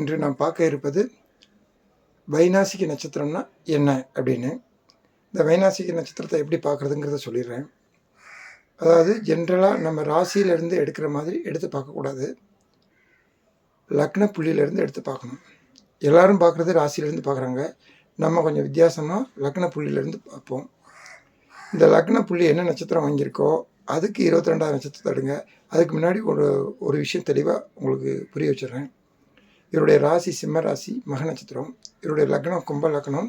இன்று நாம் பார்க்க இருப்பது வைநாசிக நட்சத்திரம்னா என்ன அப்படின்னு. இந்த வைநாசிக நட்சத்திரத்தை எப்படி பார்க்குறதுங்கிறத சொல்லிடுறேன். அதாவது ஜென்ரலாக நம்ம ராசியிலேருந்து எடுக்கிற மாதிரி எடுத்து பார்க்கக்கூடாது. லக்ன புள்ளியிலேருந்து எடுத்து பார்க்கணும். எல்லாரும் பார்க்குறது ராசியிலேருந்து பார்க்குறாங்க. நம்ம கொஞ்சம் வித்தியாசமாக லக்ன புள்ளியிலேருந்து பார்ப்போம். இந்த லக்ன புள்ளி என்ன நட்சத்திரம் வாங்கியிருக்கோ அதுக்கு இருபத்தி ரெண்டாவது நட்சத்திரத்தை எடுங்க. அதுக்கு முன்னாடி ஒரு ஒரு விஷயம் தெளிவாக உங்களுக்கு புரிய வச்சிடுறேன். இவருடைய ராசி சிம்ம ராசி மக நட்சத்திரம் இவருடைய லக்னம் கும்ப லக்னம்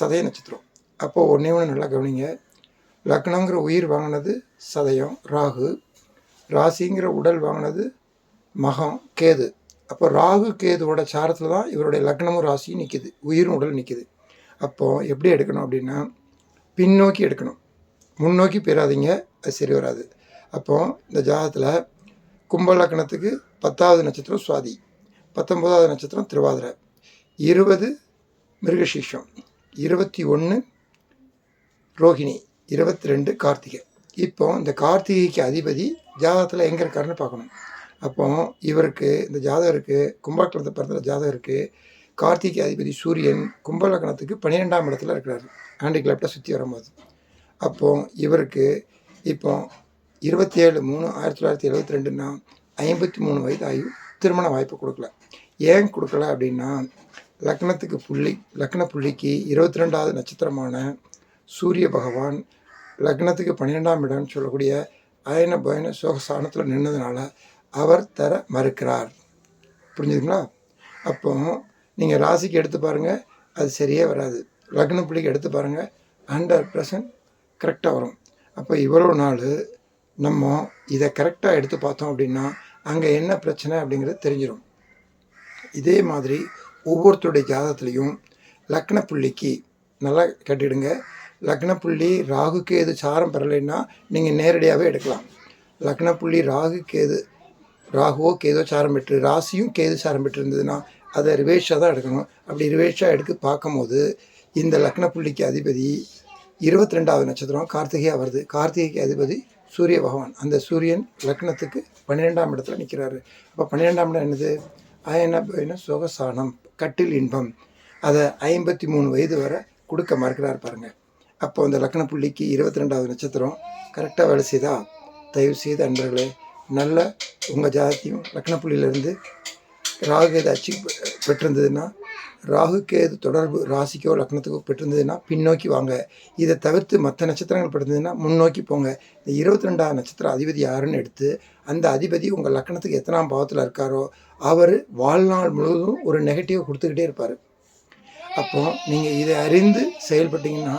சதய நட்சத்திரம். அப்போது ஒன்றே ஒன்று நல்லா கவனிங்க. லக்னங்கிற உயிர் வாங்கினது சதயம் ராகு. ராசிங்கிற உடல் வாங்கினது மகம் கேது. அப்போ ராகு கேதுவோட சாரத்தில் தான் இவருடைய லக்னமும் ராசியும் நிற்கிது உயிரும் உடல் நிற்கிது அப்போது எப்படி எடுக்கணும் அப்படின்னா பின்னோக்கி எடுக்கணும். முன்னோக்கி பெறாதீங்க. அது சரி வராது. அப்போது இந்த ஜாதகத்தில் கும்ப லக்னத்துக்கு பத்தாவது நட்சத்திரம் சுவாதி. பத்தொம்போதாவது நட்சத்திரம் திருவாதிரை. இருபது மிருகசீஷம். இருபத்தி ஒன்று ரோஹிணி. இருபத்தி ரெண்டு கார்த்திகை. இப்போ இந்த கார்த்திகைக்கு அதிபதி ஜாதகத்தில் எங்கே இருக்காருன்னு பார்க்கணும். அப்போ இவருக்கு இந்த ஜாதகருக்கு கும்பகலத்தை பிறந்த ஜாதகருக்கு கார்த்திகை அதிபதி சூரியன் கும்பலக்கணத்துக்கு பன்னிரெண்டாம் இடத்துல இருக்கிறாரு. ஆண்டி சுற்றி வரும்போது. அப்போ இவருக்கு இப்போ இருபத்தி ஏழு மூணு ஆயிரத்தி தொள்ளாயிரத்தி எழுபத்தி ரெண்டுன்னா ஐம்பத்தி மூணு வயது ஆகி திருமண வாய்ப்பு கொடுக்கல. ஏன் கொடுக்கல அப்படின்னா லக்னத்துக்கு புள்ளி லக்ன புள்ளிக்கு இருபத்தி ரெண்டாவது நட்சத்திரமான சூரிய பகவான் லக்னத்துக்கு பன்னிரெண்டாம் இடம்னு சொல்லக்கூடிய அயன பயன சோகசானத்தில் நின்றதுனால அவர் தர மறுக்கிறார். புரிஞ்சுதுங்களா? அப்போ நீங்கள் ராசிக்கு எடுத்து பாருங்கள் அது சரியே வராது. லக்ன புள்ளிக்கு எடுத்து பாருங்கள் ஹண்ட்ரட் பர்சன்ட் கரெக்டாக வரும். அப்போ இவ்வளோ நாள் நம்ம இதை கரெக்டாக எடுத்து பார்த்தோம் அப்படின்னா அங்கே என்ன பிரச்சனை அப்படிங்கிறது தெரிஞ்சிடும் இதே மாதிரி ஒவ்வொருத்தருடைய ஜாதகத்துலேயும் லக்ன புள்ளிக்கு நல்லா கட்டிடுங்க லக்ன புள்ளி ராகு கேது சாரம் பெறலைன்னா நீங்கள் நேரடியாகவே எடுக்கலாம். லக்ன புள்ளி ராகு கேது ராகுவோ கேதோ சாரம் பெற்று ராசியும் கேது சாரம் பெற்று இருந்ததுன்னா அதை ரிவேஷாக தான் எடுக்கணும். அப்படி ரிவேஷாக எடுத்து பார்க்கும்போது இந்த லக்ன புள்ளிக்கு அதிபதி இருபத்தி ரெண்டாவது நட்சத்திரம் கார்த்திகையாக வருது. கார்த்திகைக்கு அதிபதி சூரிய பகவான். அந்த சூரியன் லக்னத்துக்கு பன்னிரெண்டாம் இடத்துல நிற்கிறாரு அப்போ பன்னிரெண்டாம் இடம் என்னது? என்ன பயன சுகசானம் கட்டில் இன்பம். அதை ஐம்பத்தி மூணு வயது வரை கொடுக்க மறுக்கிறார் பாருங்கள் அப்போ அந்த லக்ன புள்ளிக்கு இருபத்தி ரெண்டாவது நட்சத்திரம் கரெக்டாக வேலை செய்தா? தயவு செய்து அன்பர்களே நல்ல உங்கள் ஜாதத்தையும் லக்ன புள்ளியிலேருந்து ராகு ஏதாச்சும் பெற்றிருந்ததுன்னா ராகு கேது தொடர்பு ராசிக்கோ லக்னத்துக்கோ பெற்றிருந்ததுன்னா பின்னோக்கி வாங்க. இதை தவிர்த்து மற்ற நட்சத்திரங்கள் பெற்றிருந்ததுன்னா முன்னோக்கி போங்க. இந்த இருபத்தி ரெண்டாவது நட்சத்திர அதிபதி யாருன்னு எடுத்து அந்த அதிபதி உங்கள் லக்னத்துக்கு எத்தனாம் பாவத்தில் இருக்காரோ அவர் வாழ்நாள் முழுவதும் ஒரு நெகட்டிவ் கொடுத்துக்கிட்டே இருப்பார். அப்போ நீங்கள் இதை அறிந்து செயல்பட்டீங்கன்னா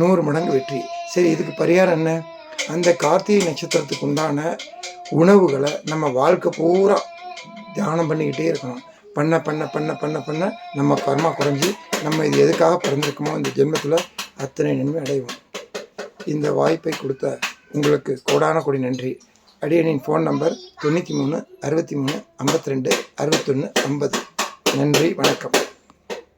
நூறு மடங்கு வெற்றி. சரி இதுக்கு பரிகாரம் என்ன? அந்த கார்த்திகை நட்சத்திரத்துக்கு உண்டான உணவுகளை நம்ம வாழ்க்கை பூரா தியானம் பண்ணிக்கிட்டே இருக்கணும். பண்ண பண்ண பண்ண பண்ண பண்ண நம்ம கர்மா குறைஞ்சி நம்ம இது எதுக்காக பிறந்திருக்கோமோ இந்த ஜென்மத்தில் அத்தனை நன்மை அடைவோம். இந்த வாய்ப்பை கொடுத்த உங்களுக்கு கோடான கொடி நன்றி. அடியனின் ஃபோன் நம்பர் தொண்ணூற்றி மூணு அறுபத்தி மூணு ஐம்பத்தி ரெண்டு அறுபத்தொன்று ஐம்பது. நன்றி வணக்கம்.